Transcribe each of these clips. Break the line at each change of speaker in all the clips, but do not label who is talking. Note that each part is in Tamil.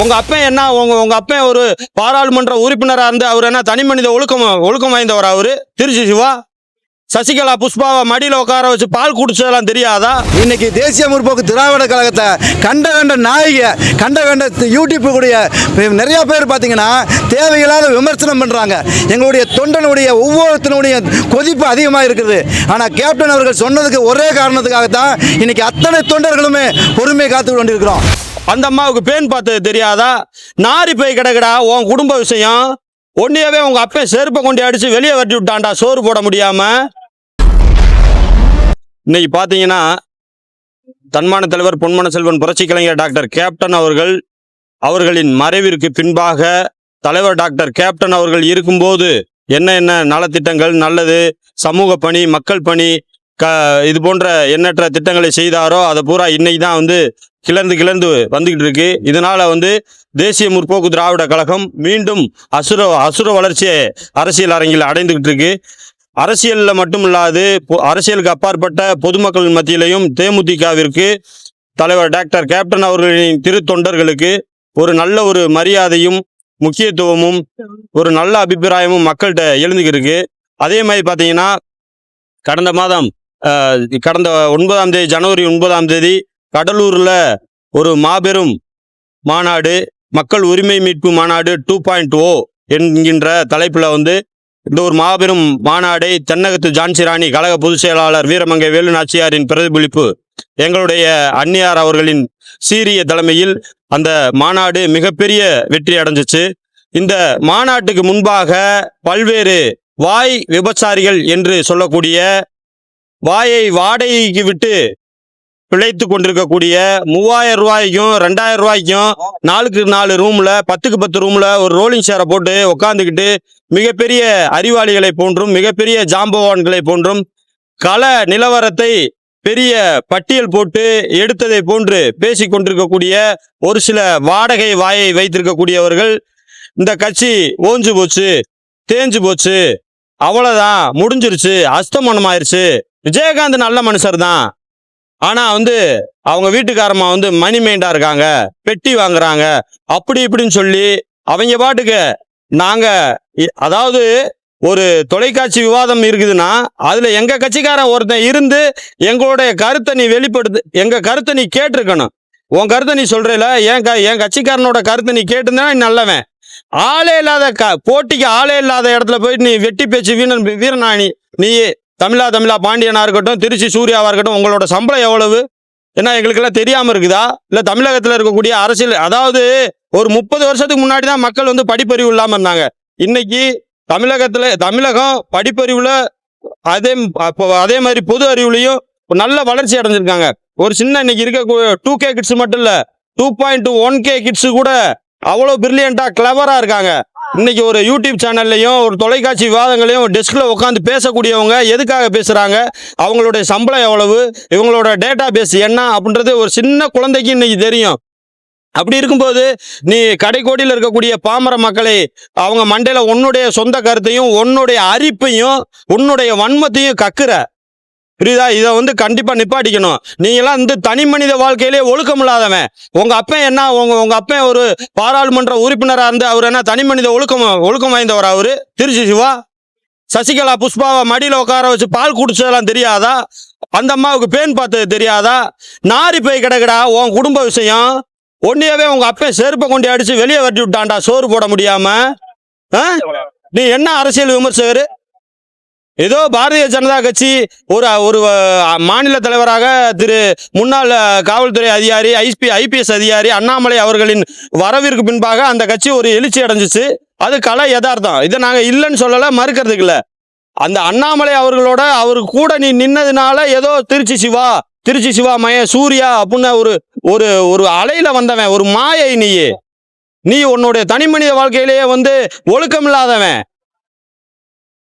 உங்க அப்பன் என்ன? உங்க உங்க அப்பன் ஒரு பாராளுமன்ற உறுப்பினராக இருந்து அவர் என்ன தனி மனித ஒழுக்கம் ஒழுக்கம் வாய்ந்தவர் அவரு? திருச்சி சிவா. சசிகலா புஷ்பாவை மடியில் உட்கார வச்சு பால் குடிச்சதெல்லாம் தெரியாதா?
இன்னைக்கு தேசிய முற்போக்கு திராவிட கழகத்தை கண்ட கண்ட நாயக கண்ட கண்ட யூடியூப் கூடிய நிறைய பேர் பார்த்தீங்கன்னா தேவையில்லாத விமர்சனம் பண்ணுறாங்க எங்களுடைய தொண்டனுடைய ஒவ்வொருத்தனுடைய கொதிப்பு அதிகமாக இருக்குது. ஆனால் கேப்டன் அவர்கள் சொன்னதுக்கு ஒரே காரணத்துக்காகத்தான் இன்னைக்கு அத்தனை தொண்டர்களுமே பொறுமையை காத்து கொண்டிருக்கிறோம்.
அந்த அம்மாவுக்கு பேன் பார்த்தது தெரியாதா? நாரி போய் கிடக்கடா உன் குடும்ப விஷயம். ஒன்னையவே உங்கள் அப்பன் செருப்பை கொண்டு அடித்து வெளியே வரட்டி விட்டான்டா சோறு போட முடியாமல் இன்னைக்கு பார்த்தீங்கன்னா தன்மான தலைவர் பொன்மன செல்வன் புரட்சி கலைஞர் டாக்டர் கேப்டன் அவர்கள் அவர்களின் மறைவிற்கு பின்பாக தலைவர் டாக்டர் கேப்டன் அவர்கள் இருக்கும்போது என்ன என்ன நலத்திட்டங்கள் நல்லது சமூக பணி மக்கள் பணி க இது போன்ற எண்ணற்ற திட்டங்களை செய்தாரோ அதை பூரா இன்னைக்கு தான் வந்து கிளர்ந்து கிளர்ந்து வந்துகிட்டு இருக்கு. இதனால வந்து தேசிய முற்போக்கு திராவிட கழகம் மீண்டும் அசுர அசுர வளர்ச்சியை அரசியல் அரங்கில் அடைந்துகிட்டு இருக்கு. அரசியலில் மட்டும் இல்லாது அரசியலுக்கு அப்பாற்பட்ட பொதுமக்கள் மத்தியிலையும் தேமுதிகவிற்கு தலைவர் டாக்டர் கேப்டன் அவர்களின் திருத்தொண்டர்களுக்கு ஒரு நல்ல ஒரு மரியாதையும் முக்கியத்துவமும் ஒரு நல்ல அபிப்பிராயமும் மக்கள்கிட்ட எழுந்துக்கிட்டு அதே மாதிரி பார்த்தீங்கன்னா கடந்த மாதம் கடந்த ஒன்பதாம் தேதி ஜனவரி ஒன்பதாம் தேதி கடலூரில் ஒரு மாபெரும் மாநாடு மக்கள் உரிமை மீட்பு மாநாடு டூ பாயிண்ட் ஓ என்கின்ற தலைப்பில் வந்து இந்த ஒரு மாபெரும் மாநாடை தென்னகத்து ஜான்சி ராணி கழக பொதுச் செயலாளர் வீரமங்கை வேலு நாச்சியாரின் பிரதிபலிப்பு எங்களுடைய அன்னியார் அவர்களின் சீரிய தலைமையில் அந்த மாநாடு மிகப்பெரிய வெற்றி அடைஞ்சிச்சு. இந்த மாநாட்டுக்கு முன்பாக பல்வேறு வாய் விபச்சாரிகள் என்று சொல்லக்கூடிய வாயை வாடகைக்கு விட்டு பிழைத்து கொண்டிருக்கக்கூடிய மூவாயிரம் ரூபாய்க்கும் ரெண்டாயிரம் ரூபாய்க்கும் நாலுக்கு நாலு ரூம்ல பத்துக்கு பத்து ரூம்ல ஒரு ரோலிங் சேரை போட்டு உட்காந்துக்கிட்டு மிகப்பெரிய அறிவாளிகளை போன்றும் மிகப்பெரிய ஜாம்பவான்களை போன்றும் கல நிலவரத்தை பெரிய பட்டியல் போட்டு எடுத்ததை போன்று பேசி கொண்டிருக்கக்கூடிய ஒரு சில வாடகை வாயை வைத்திருக்கக்கூடியவர்கள் இந்த கட்சி ஓஞ்சு போச்சு தேஞ்சு போச்சு அவ்வளோதான் முடிஞ்சிருச்சு அஸ்தமனம் ஆயிடுச்சு விஜயகாந்த் நல்ல மனுஷர் தான் ஆனா வந்து அவங்க வீட்டுக்காரம்மா வந்து மணி மைண்டா இருக்காங்க பெட்டி வாங்குறாங்க அப்படி இப்படின்னு சொல்லி அவங்க பாட்டுக்கு நாங்க இ- அதாவது ஒரு தொலைக்காட்சி விவாதம் இருக்குதுன்னா அதுல எங்க கட்சிக்காரன் ஒருத்தன் இருந்து எங்களுடைய கருத்தை நீ வெளிப்படுத்து எங்க கருத்தை நீ கேட்டிருக்கணும். உன் கருத்தை நீ சொல்றல என் க என் கட்சிக்காரனோட கருத்தை நீ கேட்டிருந்தா நீ நல்லவன். ஆளே இல்லாத க போட்டிக்கு ஆளே இல்லாத இடத்துல போயிட்டு நீ வெட்டி பேச்சு வீரன் வீரனாணி நீ தமிழா தமிழா பாண்டியனாக இருக்கட்டும் திருச்சி சூர்யாவாக இருக்கட்டும் உங்களோட சம்பளம் எவ்வளவு? என்ன எங்களுக்கெல்லாம் தெரியாமல் இருக்குதா? இல்லை தமிழகத்தில் இருக்கக்கூடிய அரசியல் அதாவது ஒரு முப்பது வருஷத்துக்கு முன்னாடி தான் மக்கள் வந்து படிப்பறிவு இல்லாமல் இருந்தாங்க. இன்னைக்கு தமிழகத்தில் தமிழகம் படிப்பறிவில் அதே அதே மாதிரி பொது அறிவுலையும் நல்ல வளர்ச்சி அடைஞ்சிருக்காங்க. ஒரு சின்ன இன்னைக்கு இருக்க டூ கே கிட்ஸ் மட்டும் இல்லை two point one K kids கூட அவ்வளோ பிரில்லியண்ட்டாக கிளவராக இருக்காங்க. இன்னைக்கு ஒரு யூடியூப் சேனல்லையும் ஒரு தொலைக்காட்சி விவாதங்களையும் டெஸ்கில் உட்காந்து பேசக்கூடியவங்க எதுக்காக பேசுகிறாங்க அவங்களுடைய சம்பளம் எவ்வளவு? இவங்களோட டேட்டா பேஸ் என்ன? அப்படின்றது ஒரு சின்ன குழந்தைக்கு இன்னைக்கு தெரியும். அப்படி இருக்கும்போது நீ கடைக்கோடியில் இருக்கக்கூடிய பாமர மக்களை அவங்க மண்டையில் உன்னுடைய சொந்த கருத்தையும் உன்னுடைய அரிப்பையும் உன்னுடைய வன்மத்தையும் கக்குற. புரியுதா? இதை வந்து கண்டிப்பாக நிப்பாட்டிக்கணும். நீங்களாம் வந்து தனி மனித வாழ்க்கையிலே ஒழுக்கம் இல்லாதவன் உங்கள் அப்பன் என்ன உங்கள் உங்கள் அப்பன் ஒரு பாராளுமன்ற உறுப்பினராக இருந்து அவர் என்ன தனி மனித ஒழுக்கம் ஒழுக்கம் வாய்ந்தவர் அவர்? திருச்சி சிவா? சசிகலா புஷ்பாவை மடியில் உட்கார வச்சு பால் குடிச்சதெல்லாம் தெரியாதா? அந்த அம்மாவுக்கு பேன் பார்த்தது தெரியாதா? நாரி போய் கிடக்குடா உன் குடும்ப விஷயம். ஒன்னையவே உங்கள் அப்பன் செருப்பை கொண்டு அடித்து வெளியே வரட்டி விட்டான்டா சோறு போட முடியாமல் ஆ? நீ என்ன அரசியல் விமர்சகர்? ஏதோ பாரதிய ஜனதா கட்சி ஒரு ஒரு மாநில தலைவராக திரு முன்னாள் காவல்துறை அதிகாரி ஐபி ஐபிஎஸ் அதிகாரி அண்ணாமலை அவர்களின் வரவிற்கு பின்பாக அந்த கட்சி ஒரு எழுச்சி அடைஞ்சிச்சு. அது கலை யதார்த்தம். இதை நாங்கள் இல்லைன்னு சொல்லலை மறுக்கிறதுக்கு இல்லை. அந்த அண்ணாமலை அவர்களோட அவர் கூட நீ நின்னதுனால ஏதோ திருச்சி சிவா திருச்சி சிவா மய சூர்யா அப்படின்னு ஒரு ஒரு ஒரு அலையில வந்தவன் ஒரு மாயை நீ நீ உன்னுடைய தனி மனித வாழ்க்கையிலேயே வந்து ஒழுக்கம் இல்லாதவன்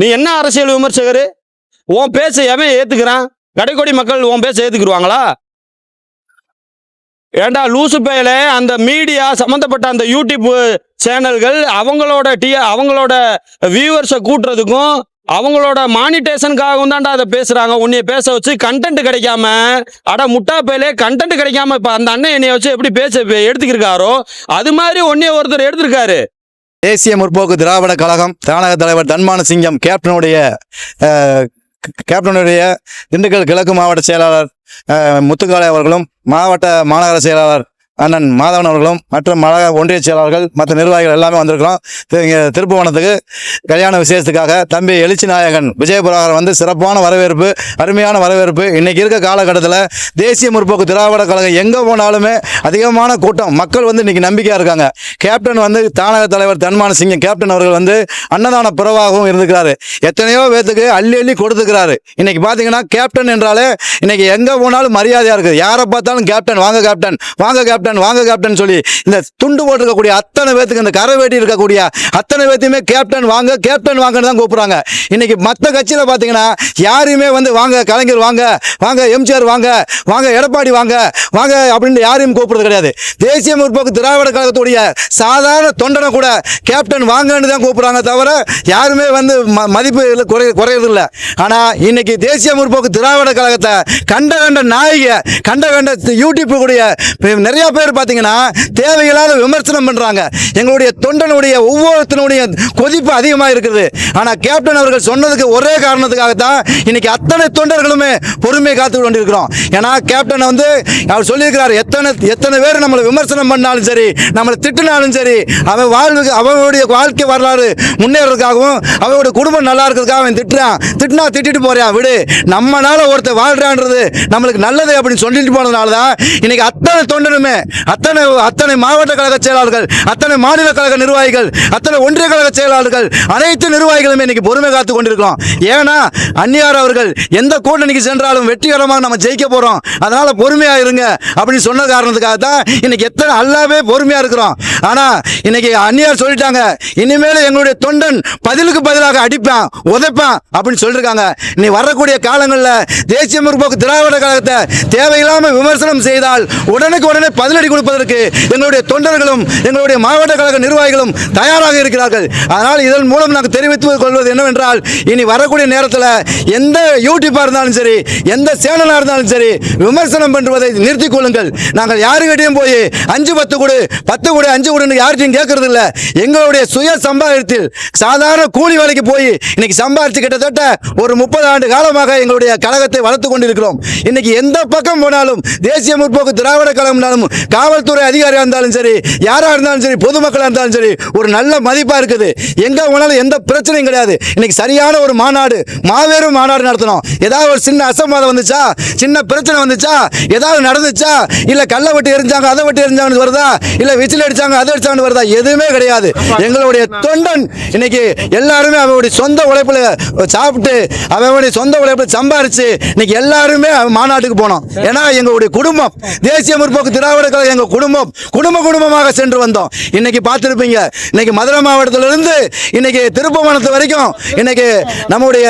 நீ என்ன அரசியல் விமர்சகர்? உன் பேச எவன் ஏத்துக்கிறான்? கடைக்கோடி மக்கள் உன் பேச ஏத்துக்குருவாங்களா? ஏண்டா லூசு பேல அந்த மீடியா சம்மந்தப்பட்ட அந்த யூடியூப் சேனல்கள் அவங்களோட டி அவங்களோட வியூவர்ஸை கூட்டுறதுக்கும் அவங்களோட மானிட்டேஷனுக்காகவும் தான்டா அதை பேசுறாங்க. உன்னைய பேச வச்சு கண்டென்ட் கிடைக்காம அட முட்டா பேலே கண்டென்ட் கிடைக்காம இப்போ அந்த அண்ணன் என்னைய வச்சு எப்படி பேச எடுத்துக்கிருக்காரோ அது மாதிரி உன்னைய ஒருத்தர் எடுத்திருக்காரு.
தேசிய முற்போக்கு திராவிட கழகம் தானக தலைவர் தன்மான சிங்கம் கேப்டனுடைய கேப்டனுடைய திண்டுக்கல் கிழக்கு மாவட்ட செயலாளர் முத்துக்காளை அவர்களும் மாவட்ட மாநகர செயலாளர் அண்ணன் மாதவன் அவர்களும் மற்ற மழக ஒன்றிய செயலாளர்கள் மற்ற நிர்வாகிகள் எல்லாமே வந்திருக்கிறோம். இங்கே திருப்புவனத்துக்கு கல்யாண விசேஷத்துக்காக தம்பி எழுச்சி நாயகன் விஜயபுராகர் வந்து சிறப்பான வரவேற்பு அருமையான வரவேற்பு. இன்றைக்கி இருக்க காலகட்டத்தில் தேசிய முற்போக்கு திராவிட கழகம் எங்கே போனாலுமே அதிகமான கூட்டம். மக்கள் வந்து இன்றைக்கி நம்பிக்கையாக இருக்காங்க. கேப்டன் வந்து தானக தலைவர் தன்மான சிங்கம் கேப்டன் அவர்கள் வந்து அன்னதான பிறவாகவும் இருந்துக்கிறாரு எத்தனையோ பேத்துக்கு அள்ளி அள்ளி கொடுத்துக்கிறாரு இன்றைக்கி பார்த்தீங்கன்னா கேப்டன் என்றாலே இன்றைக்கி எங்கே போனாலும் மரியாதையாக இருக்குது. யாரை பார்த்தாலும் கேப்டன் வாங்க கேப்டன் வாங்க கேப்டன் கேப்டன் வாங்க கேப்டன் சொல்லி இந்த துண்டு போட்டிருக்கக்கூடிய அத்தனை பேத்துக்கு இந்த கரை வேட்டி இருக்கக்கூடிய அத்தனை பேத்தையுமே கேப்டன் வாங்க கேப்டன் வாங்கன்னு தான் கூப்பிட்றாங்க. இன்னைக்கு மற்ற கட்சியில் பார்த்தீங்கன்னா யாரையுமே வந்து வாங்க கலைஞர் வாங்க வாங்க எம்ஜிஆர் வாங்க வாங்க எடப்பாடி வாங்க வாங்க அப்படின்னு யாரையும் கூப்பிடுறது கிடையாது. தேசிய முற்போக்கு திராவிட கழகத்துடைய சாதாரண தொண்டனை கூட கேப்டன் வாங்கன்னு தான் கூப்பிட்றாங்க தவிர யாருமே வந்து ம- மதிப்பு குறை குறையறது இல்லை. ஆனால் இன்னைக்கு தேசிய முற்போக்கு திராவிட கழகத்தை கண்ட கண்ட நாயகி கண்ட கண்ட யூடியூப் கூடிய நிறையா பேர் பார்த்தீங்கன்னா தேவையில்லாத விமர்சனம் பண்ணுறாங்க எங்களுடைய தொண்டனுடைய ஒவ்வொருத்தனுடைய கொதிப்பு அதிகமாக இருக்குது. ஆனால் கேப்டன் அவர்கள் சொன்னதுக்கு ஒரே காரணத்துக்காக தான் இன்னைக்கு அத்தனை தொண்டர்களுமே பொறுமையை காத்து கொண்டிருக்கிறோம். ஏன்னா கேப்டன் வந்து அவர் சொல்லியிருக்கிறார் எத்தனை எத்தனை பேர் நம்மளை விமர்சனம் பண்ணாலும் சரி நம்மளை திட்டினாலும் சரி அவன் வாழ்வுக்கு அவனுடைய வாழ்க்கை வரலாறு முன்னேறதுக்காகவும் அவனுடைய குடும்பம் நல்லா இருக்கிறதுக்காக அவன் திட்டுறான். திட்டினா திட்டிட்டு போறியா? விடு. நம்மளால ஒருத்தர் வாழ்றான்றது நம்மளுக்கு நல்லது அப்படின்னு சொல்லிட்டு போனதுனால தான் இன்னைக்கு அத்தனை தொண்டனுமே அத்தனை அத்தனை மாவட்ட கழக செயலாளர்கள் அத்தனை மாநில கழக நிர்வாகிகள் அத்தனை ஒன்றிய கழக செயலாளர்கள் அனைத்து நிர்வாகிகளுமே இன்னைக்கு பொறுமை காத்து கொண்டிருக்கிறோம். ஏன்னா அந்நியார் அவர்கள் எந்த கூட்டணிக்கு சென்றாலும் வெற்றிகரமாக நம்ம ஜெயிக்க போகிறோம் அதனால் பொறுமையாக இருங்க அப்படின்னு சொன்ன காரணத்துக்காக தான் இன்னைக்கு எத்தனை எல்லாமே பொறுமையாக இருக்கிறோம். ஆனால் இன்னைக்கு அந்நியார் சொல்லிட்டாங்க இனிமேல் எங்களுடைய தொண்டன் பதிலுக்கு பதிலாக அடிப்பான் உதைப்பான் அப்படின்னு சொல்லியிருக்காங்க நீ வரக்கூடிய காலங்களில் தேசிய முற்போக்கு திராவிட கழகத்தை தேவையில்லாமல் விமர்சனம் செய்தால் உடனுக்கு உடனே பதிலடி கொடுப்பதற்கு எங்களுடைய தொண்டர்களும் எங்களுடைய மாவட்ட கழக நிர்வாகிகளும் தயாராக இருக்கிறார்கள். அதனால் இதன் மூலம் நாங்கள் தெரிவித்துக் கொள்வது என்னவென்றால் இனி வரக்கூடிய நேரத்தில் எந்த யூடியூப்பாக இருந்தாலும் சரி எந்த சேனலாக இருந்தாலும் சரி விமர்சனம் பண்ணுவதை நிறுத்திக் கொள்ளுங்கள். நாங்கள் யாருக்கிட்டையும் போய் அஞ்சு பத்து கொடு பத்து கொடு அஞ்சு கொடுன்னு யார்கிட்டையும் கேட்கறது இல்லை எங்களுடைய சுய சம்பாதத்தில் சாதாரண கூலி வேலைக்கு போய் இன்னைக்கு சம்பாதிச்சு கிட்டத்தட்ட ஒரு முப்பது ஆண்டு காலமாக எங்களுடைய கழகத்தை வளர்த்து கொண்டிருக்கிறோம். இன்னைக்கு எந்த பக்கம் போனாலும் தேசிய முற்போக்கு திராவிட கழகம்னாலும் காவல்துறை அதிகாரியாக இருந்தாலும் சரி யாராக இருந்தாலும் சரி பொதுமக்களாக இருந்தாலும் சரி ஒரு நல்ல மதிப்பாக இருக்குது. எங்கே போனாலும் எந்த பிரச்சனையும் கிடையாது. இன்னைக்கு சரியான ஒரு மாநாடு மாபெரும் மாநாடு நடத்தணும். ஏதாவது ஒரு சின்ன அசம்பாதம் வந்துச்சா? சின்ன பிரச்சனை வந்துச்சா? ஏதாவது நடந்துச்சா? இல்லை கல்லை வெட்டி எரிஞ்சாங்க அதை வெட்டி எரிஞ்சாங்கன்னு வருதா? இல்லை விசில் அடிச்சாங்க அதை அடிச்சாங்கன்னு வருதா? எதுவுமே கிடையாது. எங்களுடைய தொண்டன் இன்னைக்கு எல்லாருமே அவனுடைய சொந்த உழைப்பில் சாப்பிட்டு அவனுடைய சொந்த உழைப்பில் சம்பாரிச்சு இன்னைக்கு எல்லாருமே அவன் மாநாட்டுக்கு போனோம். ஏன்னா எங்களுடைய குடும்பம் தேசிய முற்போக்கு திராவிட கழகம் எங்க குடும்பம் குடும்ப குடும்பமாக சென்று வந்தோம். இன்னைக்கு பார்த்துருப்பீங்க இன்னைக்கு மதுரை மாவட்டத்திலிருந்து இன்னைக்கு திருப்பவனத்து வரைக்கும் இன்னைக்கு நம்முடைய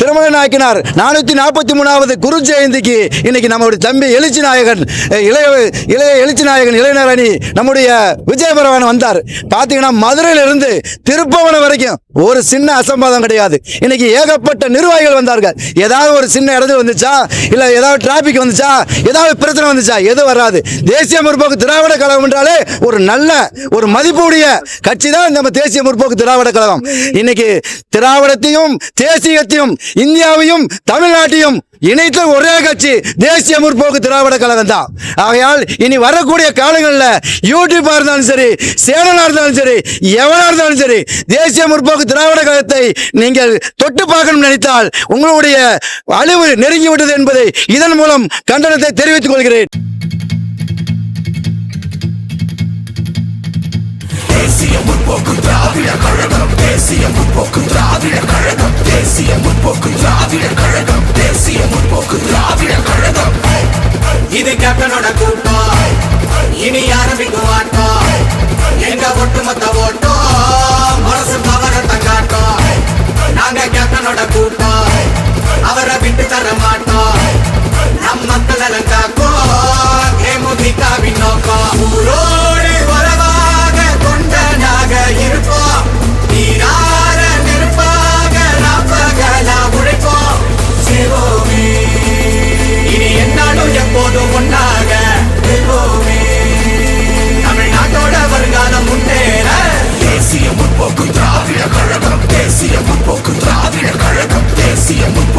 திருமண நாயக்கினார் நானூற்றி நாற்பத்தி மூணாவது குரு ஜெயந்திக்கு இன்னைக்கு நம்முடைய தம்பி எழுச்சி நாயகன் இளைய இளைய எழுச்சி நாயகன் இளைஞரணி நம்முடைய விஜயபரவன் வந்தார். பார்த்தீங்கன்னா மதுரையிலிருந்து திருப்பவனம் வரைக்கும் ஒரு சின்ன அசம்பாதம் கிடையாது. இன்னைக்கு ஏகப்பட்ட நிர்வாகிகள் வந்தார்கள். ஏதாவது ஒரு சின்ன இடத்துல வந்துச்சா? இல்லை ஏதாவது டிராபிக் வந்துச்சா? ஏதாவது பிரச்சனை வந்துச்சா? எது வராது. தேசிய முற்போக்கு திராவிட கழகம் என்றாலே ஒரு நல்ல ஒரு மதிப்புடைய கட்சி தான் நம்ம தேசிய முற்போக்கு திராவிட கழகம். இன்னைக்கு திராவிடத்தையும் தேசியத்தையும் இந்தியாவையும் தமிழ்நாட்டையும் இணைத்த ஒரே கட்சி தேசிய முற்போக்கு திராவிட கழகம் தான் ஆகையால் இனி வரக்கூடிய காலங்களில் யூடியூப்பாக இருந்தாலும் சரி சேனலாக இருந்தாலும் சரி எவனாக இருந்தாலும் சரி தேசிய முற்போக்கு திராவிட கழகத்தை நீங்கள் தொட்டு பார்க்கணும் நினைத்தால் உங்களுடைய அழிவு நெருங்கிவிட்டது என்பதை இதன் மூலம் கண்டனத்தை தெரிவித்துக் கொள்கிறேன்.
தேசிய முற்போக்கு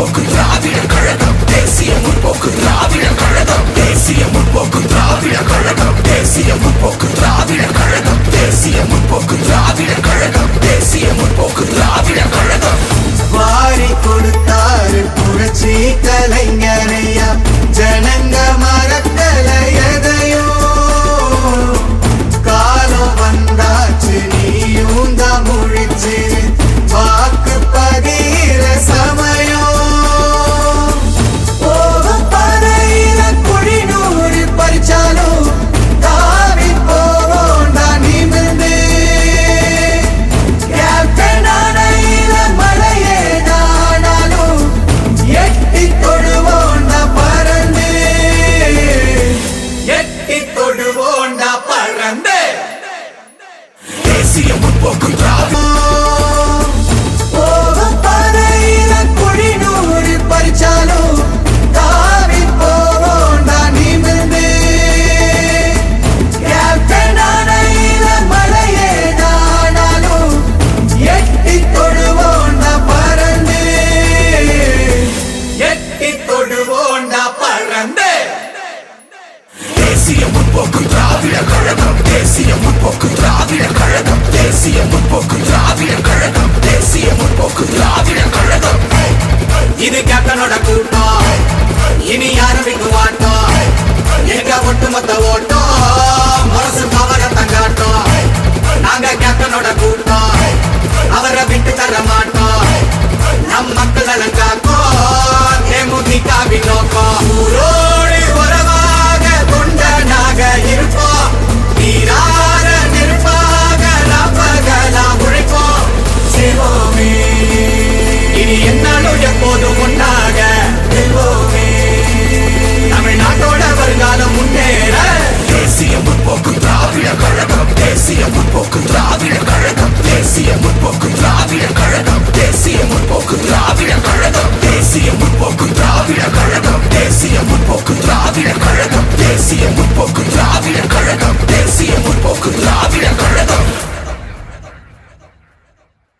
볶은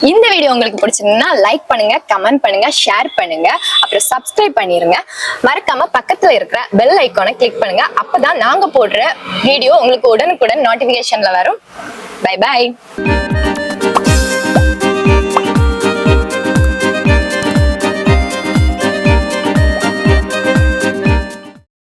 இந்த வீடியோ உங்களுக்கு பிடிச்சிருந்தா லைக் பண்ணுங்க கமெண்ட் பண்ணுங்க ஷேர் பண்ணுங்க. அப்புறம் சப்ஸ்கிரைப் பண்ணிருங்க. மறக்காம பக்கத்துல இருக்கிற பெல் ஐக்கானை கிளிக் பண்ணுங்க. அப்பதான் நாங்க போடுற வீடியோ உங்களுக்கு உடனுக்குடன் நோட்டிபிகேஷன்ல வரும். Bye bye